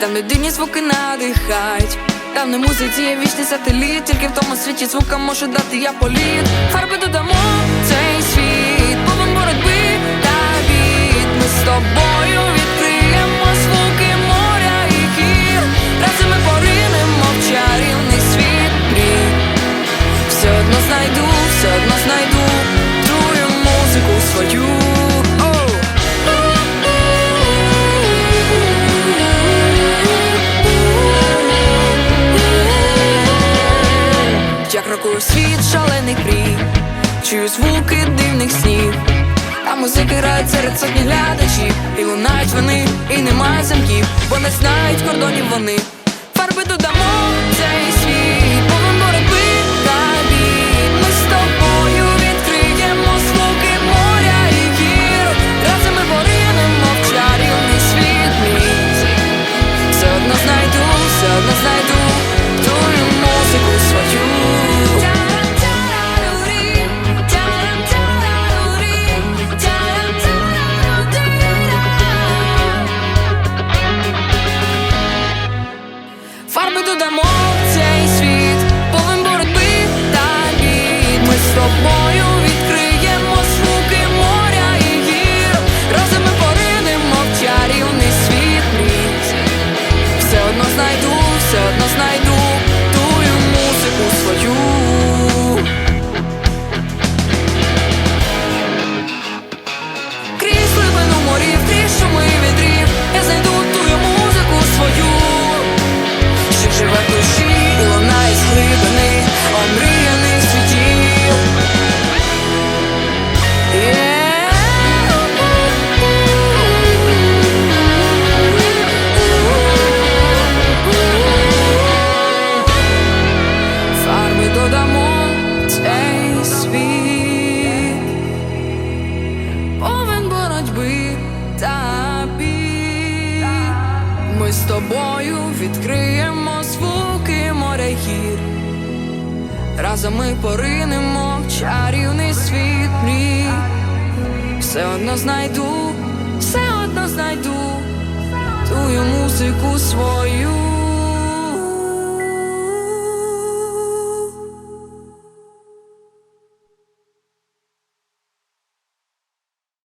Там, де дивні звуки надихають, там не музиці є вічний сателіт, тільки в тому світі звука може дати я політ. Фарби додамо світ шалений крій, чую звуки дивних снів, а музики грають серед сотні глядачів, і лунають вони, і немає замків, бо не знають кордонів вони. Фарби додамо в цей світ, повен боротьби та бід. Ми з тобою відкриємо звуки моря і гір. Разом ми поринемо в чарівний світ. Все одно знайду, все одно знайду Фарби додамо в та бій. Ми з тобою відкриємо звуки моря гір. Разом ми поринемо в чарівний світ мрій. Все одно знайду, все одно знайду тую музику свою.